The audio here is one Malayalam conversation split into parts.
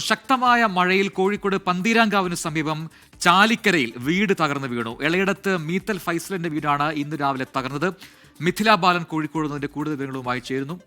ശക്തമായ മഴയിൽ കോഴിക്കോട് പന്തീരാങ്കാവിന് സമീപം ചാലിക്കരയിൽ വീട് തകർന്നു വീണു. ഇളയടത്ത് മീത്തൽ ഫൈസലിന്റെ വീടാണ് ഇന്ന് രാവിലെ തകർന്നത്. മിഥില ബാലൻ കോഴിക്കോട് നിന്നതിന്റെ കൂടുതൽ വിവരങ്ങളുമായി ചേരുന്നു.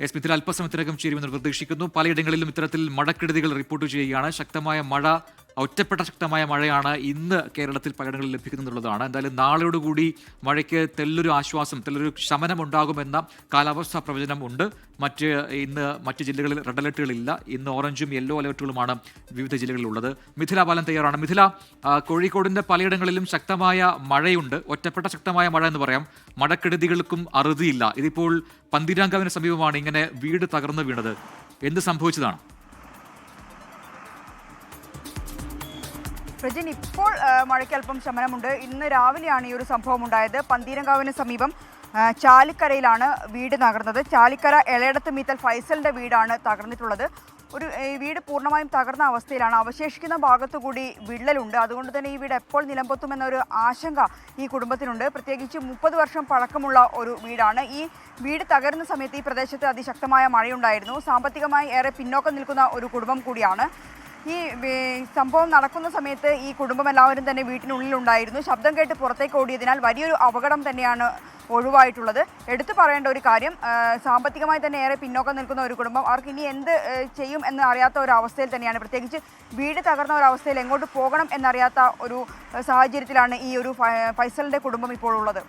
എസ് മിഥില അല്പസമയത്തിനകം ചേരുമെന്ന് പ്രതീക്ഷിക്കുന്നു. പലയിടങ്ങളിലും ഇത്തരത്തിൽ മഴക്കെടുതികൾ റിപ്പോർട്ട് ചെയ്യുകയാണ്. ശക്തമായ മഴ ഒറ്റപ്പെട്ട ശക്തമായ മഴയാണ് ഇന്ന് കേരളത്തിൽ പലയിടങ്ങളിൽ ലഭിക്കുന്നുള്ളതാണ് എന്തായാലും നാളെയോടുകൂടി മഴയ്ക്ക് തെല്ലൊരു ആശ്വാസം തെല്ലൊരു ശമനം ഉണ്ടാകുമെന്ന കാലാവസ്ഥാ പ്രവചനം ഉണ്ട്. മറ്റ് ഇന്ന് മറ്റ് ജില്ലകളിൽ റെഡ് അലർട്ടുകളില്ല ഇന്ന് ഓറഞ്ചും യെല്ലോ അലർട്ടുകളുമാണ് വിവിധ ജില്ലകളിലുള്ളത്. മിഥില ബാലൻ തയ്യാറാണ്. മിഥില കോഴിക്കോടിന്റെ പലയിടങ്ങളിലും ശക്തമായ മഴയുണ്ട്. ഒറ്റപ്പെട്ട ശക്തമായ മഴ എന്ന് പറയാം. മഴക്കെടുതികൾക്കും അറുതിയില്ല. ഇതിപ്പോൾ പന്തിരാങ്കാവിന് സമീപമാണ് ഇങ്ങനെ വീട് തകർന്നു വീണത്. എന്ത് സംഭവിച്ചതാണ്? പ്രജിൻ ഇപ്പോൾ മഴയ്ക്ക് അല്പം ശമനമുണ്ട്. ഇന്ന് രാവിലെയാണ് ഈ ഒരു സംഭവം ഉണ്ടായത് പന്തീരങ്കാവിന് സമീപം ചാലിക്കരയിലാണ് വീട് തകർന്നത്. ചാലിക്കര എളയടത്ത് മീത്തൽ ഫൈസലിന്റെ വീടാണ് തകർന്നിട്ടുള്ളത്. ഒരു വീട് പൂർണമായും തകർന്ന അവസ്ഥയിലാണ്. അവശേഷിക്കുന്ന ഭാഗത്തു കൂടി വിള്ളലുണ്ട്. അതുകൊണ്ട് തന്നെ ഈ വീട് എപ്പോൾ നിലമ്പൊത്തുമെന്നൊരു ആശങ്ക ഈ കുടുംബത്തിനുണ്ട്. പ്രത്യേകിച്ച് മുപ്പത് വർഷം പഴക്കമുള്ള ഒരു വീടാണ്. ഈ വീട് തകരുന്ന സമയത്ത് ഈ പ്രദേശത്ത് അതിശക്തമായ മഴയുണ്ടായിരുന്നു. സാമ്പത്തികമായി ഏറെ പിന്നോക്കം നിൽക്കുന്ന ഒരു കുടുംബം കൂടിയാണ്. ഈ സംഭവം നടക്കുന്ന സമയത്ത് ഈ കുടുംബം എല്ലാവരും തന്നെ വീട്ടിനുള്ളിലുണ്ടായിരുന്നു. ശബ്ദം കേട്ട് പുറത്തേക്ക് ഓടിയതിനാൽ വലിയൊരു അപകടം തന്നെയാണ് ഒഴിവായിട്ടുള്ളത്. എടുത്തു പറയേണ്ട ഒരു കാര്യം സാമ്പത്തികമായി തന്നെ ഏറെ പിന്നോക്കം നിൽക്കുന്ന ഒരു കുടുംബം അവർക്ക് ഇനി എന്ത് ചെയ്യും എന്ന് അറിയാത്ത ഒരു അവസ്ഥയിൽ തന്നെയാണ്. പ്രത്യേകിച്ച് വീട് തകർന്ന ഒരു അവസ്ഥയിൽ എങ്ങോട്ട് പോകണം എന്നറിയാത്ത ഒരു സാഹചര്യത്തിലാണ് ഈ ഒരു ഫൈസലിന്റെ കുടുംബം ഇപ്പോൾ ഉള്ളത്.